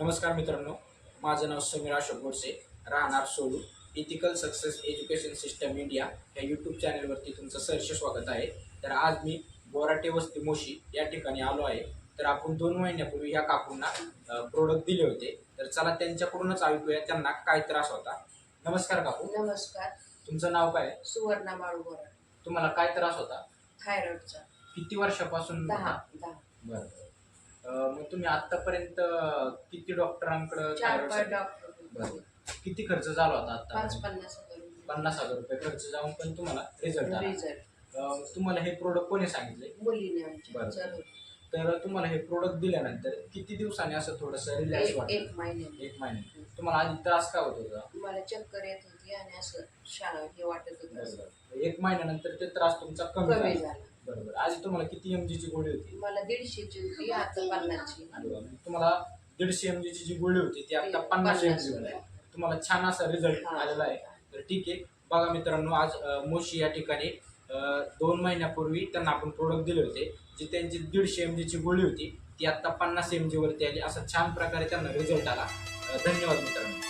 नमस्कार मित्रांनो माझं नाव समीर अशोक गोडसे राहणार सोलू ethical success education system India या यूट्यूब चॅनलवरती तुमचं सहर्ष स्वागत आहे. तर आज मी बोराटे वस्ती मोशी या ठिकाणी आलो आहे. तर आपण दोन महिन्यापूर्वी या काकूंना प्रोडक्ट दिले होते. तर चला त्यांच्याकडूनच ऐकूया त्यांना काय त्रास होता. नमस्कार काकू. नमस्कार. तुमचं नाव काय? आहे? सुवर्णा बाळूगोरा तुम्हाला काय त्रास होता? थायरॉइडचा किती वर्षापासून दहा? दहा. बरं. मग तुम्ही आतापर्यंत किती डॉक्टरांकडे चार पाच डॉक्टर बरं. किती खर्च झाला होता आता पन्नास हजार रुपये. पन्नास हजार रुपये खर्च जाऊन पण तुम्हाला रिझल्ट आला. रिझल्ट अं, तुम्हाला हे प्रोडक्ट कोणी सांगितले मुलीने आमच्या बरं. चालू. तर तुम्हाला हे प्रोडक्ट दिल्यानंतर किती दिवसाने असं थोडंसं रिलॅक्स एक एक महिन्याने. एक महिने तुम्हाला आधी त्रास काय होत होता? मला चक्कर येत होती आणि असं शाळा हे वाटत होतं. असं. एक महिन्यानंतर ते त्रास तुमचा कमी कमी झाला. झाला. बरोबर. आधी तुम्हाला किती एम ची गोळी होती? मला दीडशेची होती आता पन्नासची. तुम्हाला दीडशे एम ची जी गोळी होती ती आता पन्नास एम जी तुम्हाला छान असा रिझल्ट हा. आलेला आहे. तर ठीक आहे. बघा मित्रांनो आज अं, मोशी या ठिकाणी अं, दोन महिन्यापूर्वी त्यांना आपण प्रोडक्ट दिले होते जी त्यांची दीडशे एम ची गोळी होती ती आता पन्नास एम वरती आली. असा छान प्रकारे त्यांना रिझल्ट आला. अं, धन्यवाद मित्रांनो.